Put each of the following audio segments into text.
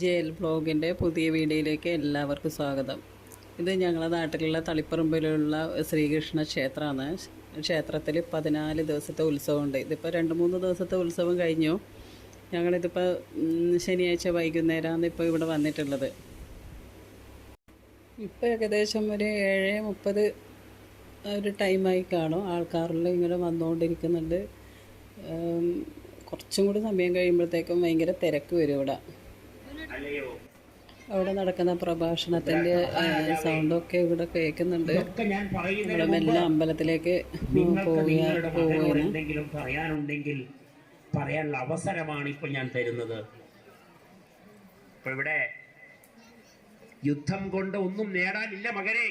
Jail ബ്ലോഗിന്റെ പുതിയ വീഡിയോയിലേക്ക് എല്ലാവർക്കും സ്വാഗതം. ഇത് ഞങ്ങളുടെ നാട്ടിലുള്ള തളിപ്പറമ്പിലുള്ള ശ്രീകൃഷ്ണ ക്ഷേത്രമാണ്. ക്ഷേത്രത്തിൽ പതിനാല് ദിവസത്തെ ഉത്സവമുണ്ട്. ഇതിപ്പോൾ രണ്ട് മൂന്ന് ദിവസത്തെ ഉത്സവം കഴിഞ്ഞു. ഞങ്ങളിതിപ്പോൾ ശനിയാഴ്ച വൈകുന്നേരമാണ് ഇപ്പോൾ ഇവിടെ വന്നിട്ടുള്ളത്. ഇപ്പോൾ ഏകദേശം ഒരു ഏഴ് മുപ്പത് ഒരു ടൈമായി കാണും. ആൾക്കാരെല്ലാം ഇങ്ങനെ വന്നുകൊണ്ടിരിക്കുന്നുണ്ട്. കുറച്ചും കൂടി സമയം കഴിയുമ്പോഴത്തേക്കും ഭയങ്കര തിരക്ക് വരും ഇവിടെ. അവിടെ നടക്കുന്ന പ്രഭാഷണത്തിന്റെ സൗണ്ടൊക്കെ ഇവിടെ കേൾക്കുന്നുണ്ട്. ഇവിടെ മെല്ലെ അമ്പലത്തിലേക്ക് എന്തെങ്കിലും പറയാനുണ്ടെങ്കിൽ പറയാനുള്ള അവസരമാണ് ഇപ്പോൾ ഞാൻ തരുന്നത്. ഇപ്പൊ ഇവിടെ യുദ്ധം കൊണ്ട് ഒന്നും നേടാനില്ല മകനെ.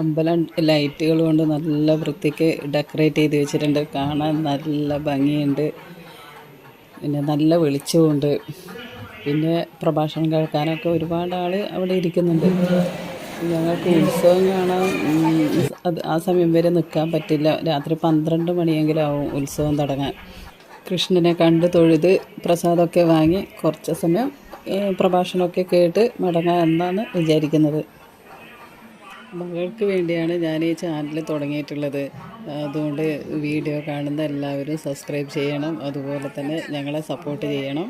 അമ്പലം ലൈറ്റുകൾ കൊണ്ട് നല്ല വൃത്തിക്ക് ഡെക്കറേറ്റ് ചെയ്ത് വെച്ചിട്ടുണ്ട്. കാണാൻ നല്ല ഭംഗിയുണ്ട്. പിന്നെ നല്ല വെളിച്ചമുണ്ട് പിന്നെ പ്രഭാഷണം കേൾക്കാനൊക്കെ ഒരുപാട് ആൾ അവിടെ ഇരിക്കുന്നുണ്ട്. ഞങ്ങൾക്ക് ഉത്സവം കാണാൻ അത് ആ സമയം വരെ നിൽക്കാൻ പറ്റില്ല. രാത്രി പന്ത്രണ്ട് മണിയെങ്കിലും ആവും ഉത്സവം തുടങ്ങാൻ. കൃഷ്ണനെ കണ്ട് തൊഴുത് പ്രസാദമൊക്കെ വാങ്ങി കുറച്ച് സമയം പ്രഭാഷണമൊക്കെ കേട്ട് മടങ്ങാം എന്നാണ് വിചാരിക്കുന്നത്. മകൾക്ക് വേണ്ടിയാണ് ഞാൻ ഈ ചാനൽ തുടങ്ങിയിട്ടുള്ളത്. അതുകൊണ്ട് വീഡിയോ കാണുന്ന എല്ലാവരും സബ്സ്ക്രൈബ് ചെയ്യണം. അതുപോലെ തന്നെ ഞങ്ങളെ സപ്പോർട്ട് ചെയ്യണം.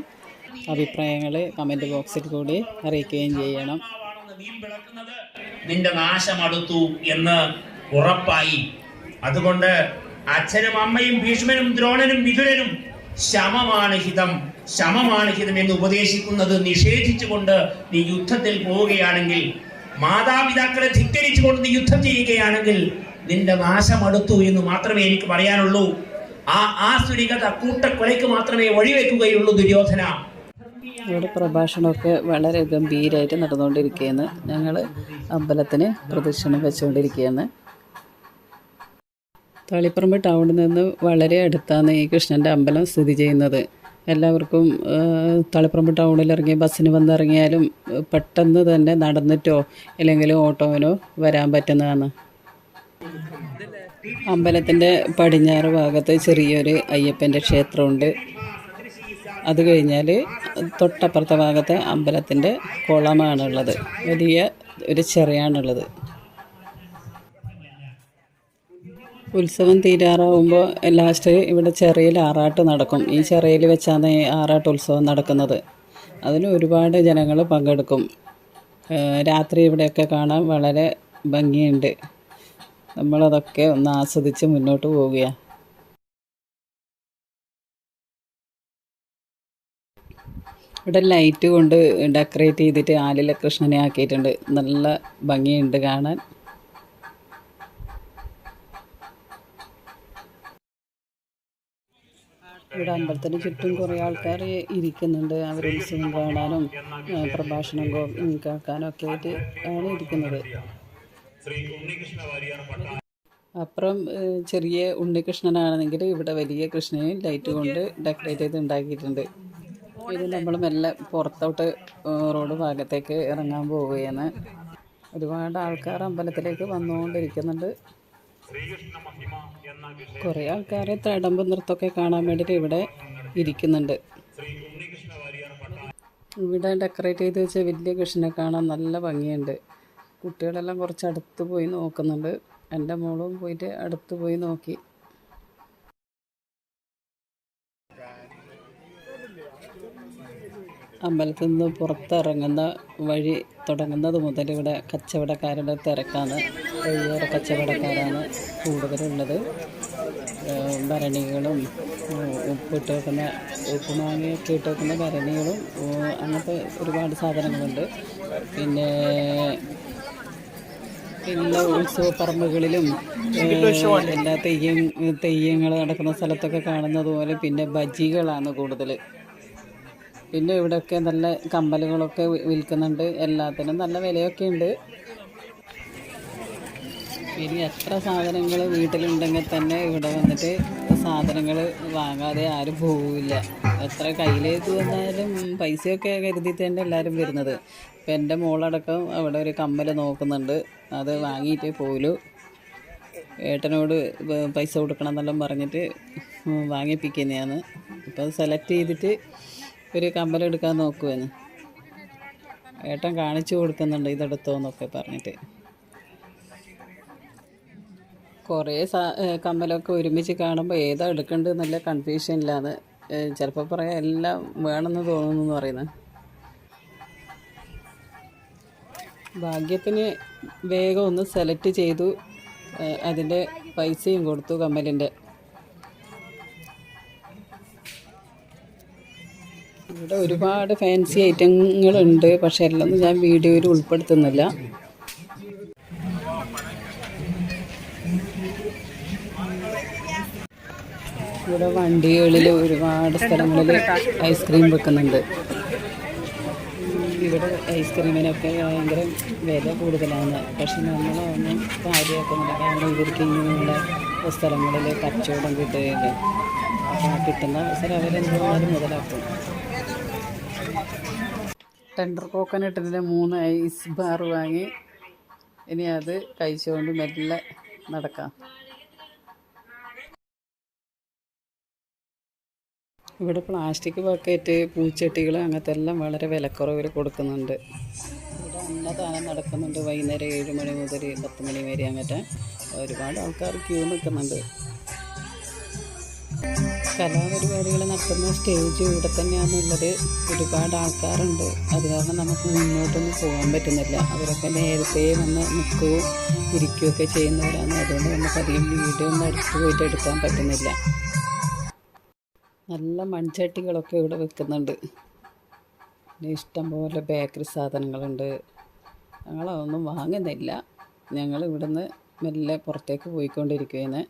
അഭിപ്രായങ്ങൾ കമന്റ് ബോക്സിൽ കൂടി അറിയിക്കുകയും ചെയ്യണം. നിന്റെ നാശം അടുത്തു എന്ന് ഉറപ്പായി. അതുകൊണ്ട് അച്ഛനും അമ്മയും ഭീഷ്മനും ദ്രോണനും വിതുരനും ശമമാണ് ഹിതം. ശമമാണ് ഹിതം എന്ന് ഉപദേശിക്കുന്നത് നിഷേധിച്ചുകൊണ്ട് നീ യുദ്ധത്തിൽ പോവുകയാണെങ്കിൽ മാതാപിതാക്കളെ ധിക്കരിച്ചുകൊണ്ട് നീ യുദ്ധം ചെയ്യുകയാണെങ്കിൽ നിന്റെ നാശം അടുത്തു എന്ന് മാത്രമേ എനിക്ക് പറയാനുള്ളൂ. ആ ആ ആസുരികത കൂട്ടക്കൊലയ്ക്ക് മാത്രമേ വഴിവെക്കുകയുള്ളൂ ദുര്യോധന. ഇവിടെ പ്രഭാഷണമൊക്കെ വളരെ ഗംഭീരമായിട്ട് നടന്നുകൊണ്ടിരിക്കുകയാണ്. ഞങ്ങൾ അമ്പലത്തിന് പ്രദക്ഷിണം വെച്ചുകൊണ്ടിരിക്കുകയാണ്. തളിപ്പറമ്പ് ടൗണിൽ നിന്ന് വളരെ അടുത്താണ് ഈ കൃഷ്ണന്റെ അമ്പലം സ്ഥിതി ചെയ്യുന്നത്. എല്ലാവർക്കും തളിപ്പറമ്പ് ടൗണിൽ ഇറങ്ങി ബസ്സിന് വന്നിറങ്ങിയാലും പെട്ടെന്ന് തന്നെ നടന്നിട്ടോ അല്ലെങ്കിൽ ഓട്ടോവിനോ വരാൻ പറ്റുന്നതാണ്. അമ്പലത്തിന്റെ പടിഞ്ഞാറ് ഭാഗത്ത് ചെറിയൊരു അയ്യപ്പന്റെ ക്ഷേത്രമുണ്ട്. അത് കഴിഞ്ഞാൽ തൊട്ടപ്പുറത്തെ ഭാഗത്തെ അമ്പലത്തിന്റെ കുളമാണുള്ളത്. വലിയ ഒരു ചെറിയാണുള്ളത്. ഉത്സവം തീരാറാവുമ്പോൾ ലാസ്റ്റ് ഇവിടെ ചെറിയിൽ ആറാട്ട് നടക്കും. ഈ ചെറിയിൽ വെച്ചാണ് ഈ ആറാട്ട് ഉത്സവം നടക്കുന്നത്. അതിന് ഒരുപാട് ജനങ്ങൾ പങ്കെടുക്കും. രാത്രി ഇവിടെയൊക്കെ കാണാൻ വളരെ ഭംഗിയുണ്ട്. നമ്മളതൊക്കെ ഒന്ന് ആസ്വദിച്ച് മുന്നോട്ട് പോവുകയാണ് ഇവിടെ ലൈറ്റ് കൊണ്ട് ഡെക്കറേറ്റ് ചെയ്തിട്ട് ആലില കൃഷ്ണനെ ആക്കിയിട്ടുണ്ട്. നല്ല ഭംഗിയുണ്ട് കാണാൻ. ഇവിടെ അമ്പലത്തിന് ചുറ്റും കുറേ ആൾക്കാർ ഇരിക്കുന്നുണ്ട്. അവർ ഉത്സവം കാണാനും പ്രഭാഷണം കേൾക്കാനും ഒക്കെ ആയിട്ട് ആണ് ഇരിക്കുന്നത്. അപ്പുറം ചെറിയ ഉണ്ണികൃഷ്ണനാണെങ്കിൽ ഇവിടെ വലിയ കൃഷ്ണനെയും ലൈറ്റ് കൊണ്ട് ഡെക്കറേറ്റ് ചെയ്ത് ഉണ്ടാക്കിയിട്ടുണ്ട്. ഇത് നമ്മൾ മെല്ലെ പുറത്തോട്ട് റോഡ് ഭാഗത്തേക്ക് ഇറങ്ങാൻ പോവുകയാണ്. ഒരുപാട് ആൾക്കാർ അമ്പലത്തിലേക്ക് വന്നുകൊണ്ടിരിക്കുന്നുണ്ട്. കുറേ ആൾക്കാർ തടമ്പ് നൃത്തമൊക്കെ കാണാൻ വേണ്ടിയിട്ട് ഇവിടെ ഇരിക്കുന്നുണ്ട്. ഇവിടെ ഡെക്കറേറ്റ് ചെയ്ത് വെച്ച വലിയ കൃഷ്ണനെ കാണാൻ നല്ല ഭംഗിയുണ്ട്. കുട്ടികളെല്ലാം കുറച്ച് അടുത്ത് പോയി നോക്കുന്നുണ്ട്. എന്റെ മോളും പോയിട്ട് അടുത്ത് പോയി നോക്കി. അമ്പലത്തിൽ നിന്ന് പുറത്തിറങ്ങുന്ന വഴി തുടങ്ങുന്നത് മുതൽ ഇവിടെ കച്ചവടക്കാരുടെ തിരക്കാണ്. വഴിയോര കച്ചവടക്കാരാണ് കൂടുതലുള്ളത്. ഭരണികളും ഉപ്പിട്ട് വെക്കുന്ന ഉപ്പുമാങ്ങയൊക്കെ ഇട്ട് വെക്കുന്ന ഭരണികളും അങ്ങനത്തെ ഒരുപാട് സാധനങ്ങളുണ്ട്. പിന്നെ എല്ലാ ഉത്സവ പറമ്പുകളിലും ഏഹ് എല്ലാ തെയ്യം തെയ്യങ്ങൾ നടക്കുന്ന സ്ഥലത്തൊക്കെ കാണുന്നതുപോലെ പിന്നെ ബജികളാണ് കൂടുതൽ പിന്നെ ഇവിടെയൊക്കെ നല്ല കമ്പലുകളൊക്കെ വിൽക്കുന്നുണ്ട്. എല്ലാത്തിനും നല്ല വിലയൊക്കെ ഉണ്ട് ഇനി എത്ര സാധനങ്ങൾ വീട്ടിലുണ്ടെങ്കിൽ തന്നെ ഇവിടെ വന്നിട്ട് സാധനങ്ങൾ വാങ്ങാതെ ആരും പോവില്ല. എത്ര കയ്യിലേക്ക് വന്നാലും പൈസയൊക്കെ കരുതിയിട്ട് തന്നെ എല്ലാവരും വരുന്നത്. ഇപ്പം എന്റെ മോളടക്കം അവിടെ ഒരു കമ്മൽ നോക്കുന്നുണ്ട്. അത് വാങ്ങിയിട്ടേ പോലു ഏട്ടനോട് പൈസ കൊടുക്കണം എന്നെല്ലാം പറഞ്ഞിട്ട് വാങ്ങിപ്പിക്കുന്നതാണ്. ഇപ്പം സെലക്ട് ചെയ്തിട്ട് ഒരു കമ്മലെടുക്കാൻ നോക്കുമെന്ന് ഏട്ടൻ കാണിച്ചു കൊടുക്കുന്നുണ്ട് ഇതെടുത്തോന്നൊക്കെ പറഞ്ഞിട്ട്. കുറേ സാ കമ്മലൊക്കെ ഒരുമിച്ച് കാണുമ്പോൾ ഏതാ എടുക്കേണ്ടത് നല്ല ഇല്ലാതെ ചിലപ്പോൾ പറയാം എല്ലാം വേണമെന്ന് തോന്നുന്നു എന്ന് പറയുന്നത് ഭാഗ്യത്തിന് വേഗം ഒന്ന് സെലക്ട് ചെയ്തു അതിന്റെ പൈസയും കൊടുത്തു കമ്മലിന്റെ. ഇവിടെ ഒരുപാട് ഫാൻസി ഐറ്റങ്ങളുണ്ട് പക്ഷെ എല്ലാം ഞാൻ വീഡിയോയിൽ ഉൾപ്പെടുത്തുന്നില്ല. ഇവിടെ വണ്ടികളിൽ ഒരുപാട് സ്ഥലങ്ങളിൽ ഐസ്ക്രീം വെക്കുന്നുണ്ട്. ഇവിടെ ഐസ്ക്രീമിനൊക്കെ ഭയങ്കര വില കൂടുതലാണ്. പക്ഷെ നമ്മളൊന്നും കാര്യമാക്കുന്നില്ല. കാരണം ഇവർക്ക് ഇങ്ങനെയുള്ള സ്ഥലങ്ങളിൽ കച്ചവടം കിട്ടുകയില്ല. കിട്ടുന്ന അവസരം അവരെന്തായാലും മുതലാക്കും. ടെൻഡർ കോക്കനട്ടിന്റെ മൂന്ന് ഐസ് ബാർ വാങ്ങി. ഇനി അത് കഴിച്ചുകൊണ്ട് മെല്ലെ നടക്കാം. ഇവിടെ പ്ലാസ്റ്റിക് ബക്കറ്റ് പൂച്ചട്ടികൾ അങ്ങനത്തെ എല്ലാം വളരെ വിലക്കുറവിൽ കൊടുക്കുന്നുണ്ട്. ഇവിടെ അന്നദാനം നടക്കുന്നുണ്ട് വൈകുന്നേരം ഏഴ് മണി മുതൽ പത്ത് മണി വരെ അങ്ങനത്തെ ഒരുപാട് ആൾക്കാർ ക്യൂ നിൽക്കുന്നുണ്ട്. കലാപരിപാടികൾ നടത്തുന്ന സ്റ്റേജ് ഇവിടെ തന്നെയാണെന്നുള്ളത് ഒരുപാട് ആൾക്കാരുണ്ട്. അത് കാരണം നമുക്ക് മുന്നോട്ടൊന്നും പോകാൻ പറ്റുന്നില്ല. അവരൊക്കെ നേരത്തെ വന്ന് നിൽക്കുകയും ഇരിക്കുകയൊക്കെ ചെയ്യുന്നവരാണ്. അതുകൊണ്ട് നമുക്കധികം വീഡിയോ ഒന്നും അടുത്ത് പോയിട്ട് എടുക്കാൻ പറ്റുന്നില്ല. നല്ല മൺചട്ടികളൊക്കെ ഇവിടെ വെക്കുന്നുണ്ട്. പിന്നെ ഇഷ്ടംപോലെ ബേക്കറി സാധനങ്ങളുണ്ട്. ഞങ്ങളതൊന്നും വാങ്ങുന്നില്ല. ഞങ്ങൾ ഇവിടുന്ന് മെല്ലെ പുറത്തേക്ക് പോയിക്കൊണ്ടിരിക്കുകയാണ്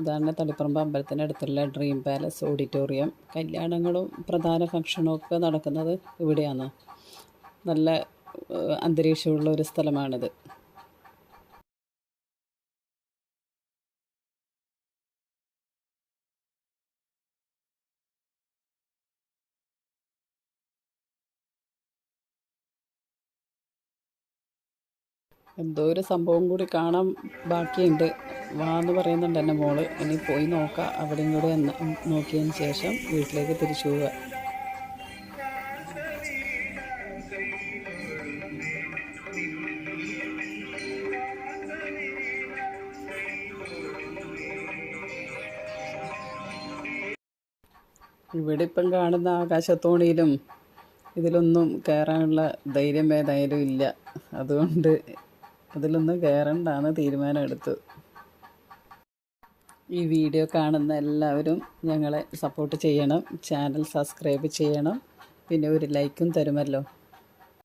ഇതാണ് തളിപ്പറമ്പ് അമ്പലത്തിന്റെ അടുത്തുള്ള ഡ്രീം പാലസ് ഓഡിറ്റോറിയം കല്യാണങ്ങളും പ്രധാന ഫംഗ്ഷനും ഒക്കെ നടക്കുന്നത് ഇവിടെയാണ്. നല്ല അന്തരീക്ഷമുള്ള ഒരു സ്ഥലമാണിത്. എന്തോ ഒരു സംഭവം കൂടി കാണാൻ ബാക്കിയുണ്ട്. വാ എന്ന് പറയുന്നുണ്ട് എന്റെ മോൾ. ഇനി പോയി നോക്കാം. അവിടെയും കൂടെ നോക്കിയതിന് ശേഷം വീട്ടിലേക്ക് തിരിച്ചു പോവുക. ഇവിടെ ഇപ്പം കാണുന്ന ആകാശത്തോണിയിലും ഇതിലൊന്നും കയറാനുള്ള ധൈര്യം ഏതായാലും ഇല്ല. അതുകൊണ്ട് അതിലൊന്നും കയറണ്ടാണ് തീരുമാനമെടുത്തത് ഈ വീഡിയോ കാണുന്ന എല്ലാവരും ഞങ്ങളെ സപ്പോർട്ട് ചെയ്യണം ചാനൽ സബ്സ്ക്രൈബ് ചെയ്യണം പിന്നെ ഒരു ലൈക്കും തരുമല്ലോ.